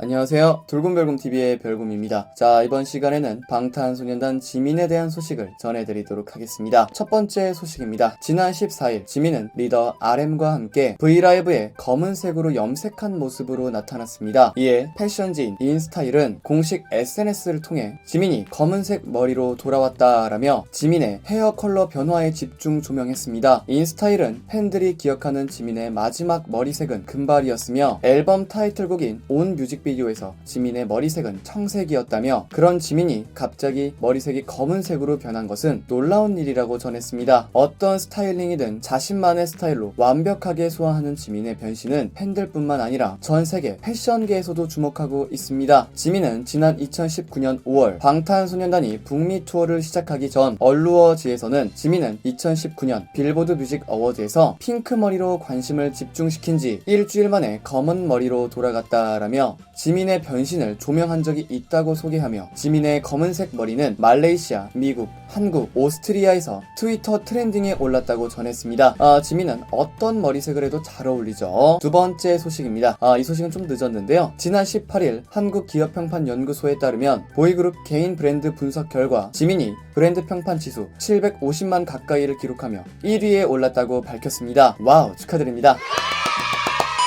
안녕하세요. 돌곰별곰TV의 별곰입니다. 자, 이번 시간에는 방탄소년단 지민에 대한 소식을 전해드리도록 하겠습니다. 첫 번째 소식입니다. 지난 14일, 지민은 리더 RM과 함께 브이라이브에 검은색으로 염색한 모습으로 나타났습니다. 이에 패션지인 인스타일은 공식 SNS를 통해 지민이 검은색 머리로 돌아왔다라며 지민의 헤어 컬러 변화에 집중 조명했습니다. 인스타일은 팬들이 기억하는 지민의 마지막 머리색은 금발이었으며 앨범 타이틀곡인 온 뮤직 비디오에서 지민의 머리색은 청색이었다며 그런 지민이 갑자기 머리색이 검은색으로 변한 것은 놀라운 일이라고 전했습니다. 어떤 스타일링이든 자신만의 스타일로 완벽하게 소화하는 지민의 변신은 팬들뿐만 아니라 전 세계 패션계에서도 주목하고 있습니다. 지민은 지난 2019년 5월 방탄소년단이 북미 투어를 시작하기 전 얼루어지에서는 지민은 2019년 빌보드 뮤직 어워드에서 핑크 머리로 관심을 집중시킨 지 일주일 만에 검은 머리로 돌아갔다라며 지민의 변신을 조명한 적이 있다고 소개하며 지민의 검은색 머리는 말레이시아, 미국, 한국, 오스트리아에서 트위터 트렌딩에 올랐다고 전했습니다. 아, 지민은 어떤 머리색을 해도 잘 어울리죠. 두 번째 소식입니다. 아, 이 소식은 좀 늦었는데요. 지난 18일 한국기업평판연구소에 따르면 보이그룹 개인 브랜드 분석 결과 지민이 브랜드 평판 지수 750만 가까이를 기록하며 1위에 올랐다고 밝혔습니다. 와우, 축하드립니다.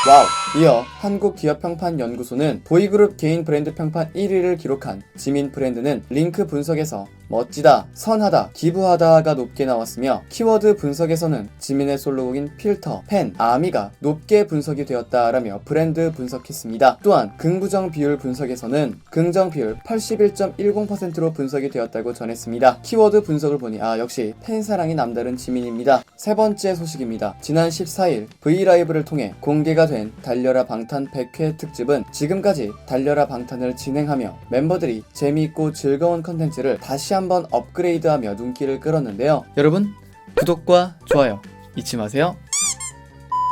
와우! 이어 한국기업평판연구소는 보이그룹 개인 브랜드 평판 1위를 기록한 지민 브랜드는 링크 분석에서 멋지다, 선하다, 기부하다가 높게 나왔으며 키워드 분석에서는 지민의 솔로곡인 필터, 펜, 아미가 높게 분석이 되었다라며 브랜드 분석했습니다. 또한 긍부정 비율 분석에서는 긍정 비율 81.10%로 분석이 되었다고 전했습니다. 키워드 분석을 보니 아 역시 팬 사랑이 남다른 지민입니다. 세 번째 소식입니다. 지난 14일 브이라이브를 통해 공개가 된 달 려라 방탄 100회 특집은 지금까지 달려라 방탄을 진행하며 멤버들이 재미있고 즐거운 컨텐츠를 다시 한번 업그레이드하며 눈길을 끌었는데요. 여러분 구독과 좋아요 잊지 마세요.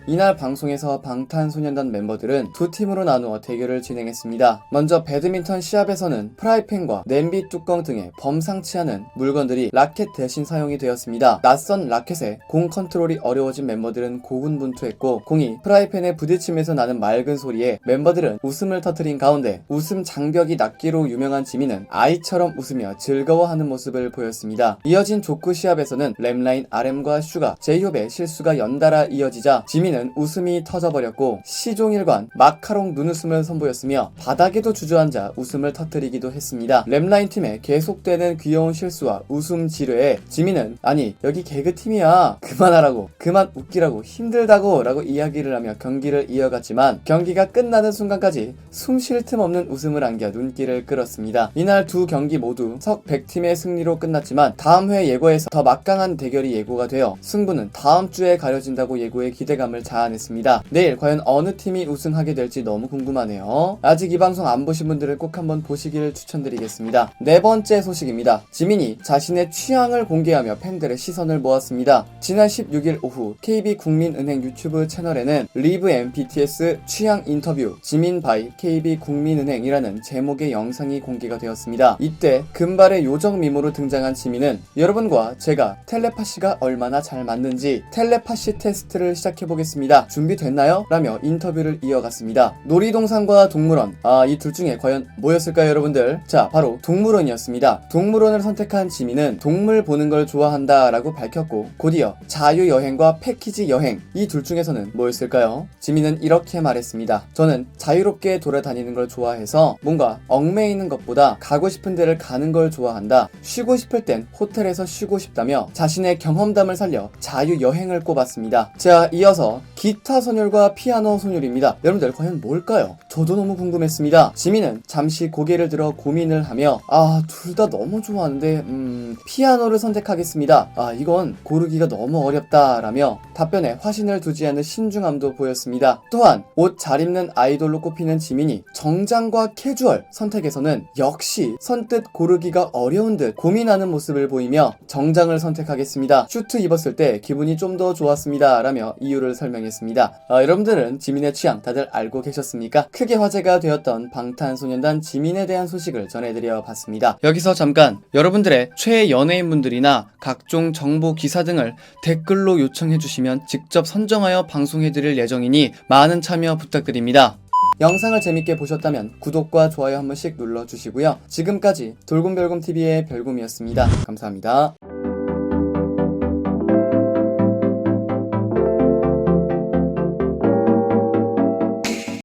이날 방송에서 방탄소년단 멤버들은 두 팀으로 나누어 대결을 진행했습니다. 먼저 배드민턴 시합에서는 프라이팬과 냄비 뚜껑 등의 범상치 않은 물건들이 라켓 대신 사용이 되었습니다. 낯선 라켓에 공 컨트롤이 어려워진 멤버들은 고군분투했고 공이 프라이팬에 부딪히면서 나는 맑은 소리에 멤버들은 웃음을 터뜨린 가운데 웃음 장벽이 낮기로 유명한 지민은 아이처럼 웃으며 즐거워하는 모습을 보였습니다. 이어진 족구 시합에서는 램라인 RM과 슈가, 제이홉의 실수가 연달아 이어지자 지민은 웃음이 터져버렸고 시종일관 마카롱 눈웃음을 선보였으며 바닥에도 주저앉아 웃음을 터뜨리기도 했습니다. 램라인 팀의 계속되는 귀여운 실수와 웃음 지뢰에 지민은 아니 여기 개그팀이야 그만하라고 그만 웃기라고 힘들다고 라고 이야기를 하며 경기를 이어갔지만 경기가 끝나는 순간까지 숨 쉴 틈 없는 웃음을 안겨 눈길을 끌었습니다. 이날 두 경기 모두 석 100팀의 승리로 끝났지만 다음 회 예고에서 더 막강한 대결이 예고가 되어 승부는 다음 주에 가려진다고 예고의 기대감을 자아냈습니다. 내일 과연 어느 팀이 우승하게 될지 너무 궁금하네요. 아직 이 방송 안 보신 분들은 꼭 한번 보시길 추천드리겠습니다. 네 번째 소식입니다. 지민이 자신의 취향을 공개하며 팬들의 시선을 모았습니다. 지난 16일 오후 KB 국민은행 유튜브 채널에는 리브 앤 BTS 취향 인터뷰 지민 바이 KB 국민은행이라는 제목의 영상이 공개가 되었습니다. 이때 금발의 요정 미모로 등장한 지민은 여러분과 제가 텔레파시가 얼마나 잘 맞는지 텔레파시 테스트를 시작해 보겠습니다. 준비됐나요? 라며 인터뷰를 이어갔습니다. 놀이동산과 동물원, 아, 이 둘 중에 과연 뭐였을까요, 여러분들? 자, 바로 동물원이었습니다. 동물원을 선택한 지민은 동물 보는 걸 좋아한다 라고 밝혔고, 곧이어 자유여행과 패키지 여행, 이 둘 중에서는 뭐였을까요? 지민은 이렇게 말했습니다. 저는 자유롭게 돌아다니는 걸 좋아해서 뭔가 얽매이는 것보다 가고 싶은 데를 가는 걸 좋아한다. 쉬고 싶을 땐 호텔에서 쉬고 싶다며 자신의 경험담을 살려 자유여행을 꼽았습니다. 자, 이어서 기타 선율과 피아노 선율입니다. 여러분들 과연 뭘까요? 저도 너무 궁금했습니다. 지민은 잠시 고개를 들어 고민을 하며 아, 둘 다 너무 좋아하는데 음, 피아노를 선택하겠습니다. 아, 이건 고르기가 너무 어렵다라며 답변에 화신을 두지 않는 신중함도 보였습니다. 또한 옷 잘 입는 아이돌로 꼽히는 지민이 정장과 캐주얼 선택에서는 역시 선뜻 고르기가 어려운 듯 고민하는 모습을 보이며 정장을 선택하겠습니다. 슈트 입었을 때 기분이 좀 더 좋았습니다. 라며 이유를 설명 설명했습니다. 어, 여러분들은 지민의 취향 다들 알고 계셨습니까? 크게 화제가 되었던 방탄소년단 지민에 대한 소식을 전해드려 봤습니다. 여기서 잠깐 여러분들의 최애 연예인분들이나 각종 정보 기사 등을 댓글로 요청해 주시면 직접 선정하여 방송해 드릴 예정이니 많은 참여 부탁드립니다. 영상을 재밌게 보셨다면 구독과 좋아요 한 번씩 눌러주시고요. 지금까지 돌곰별곰TV의 별곰이었습니다. 감사합니다.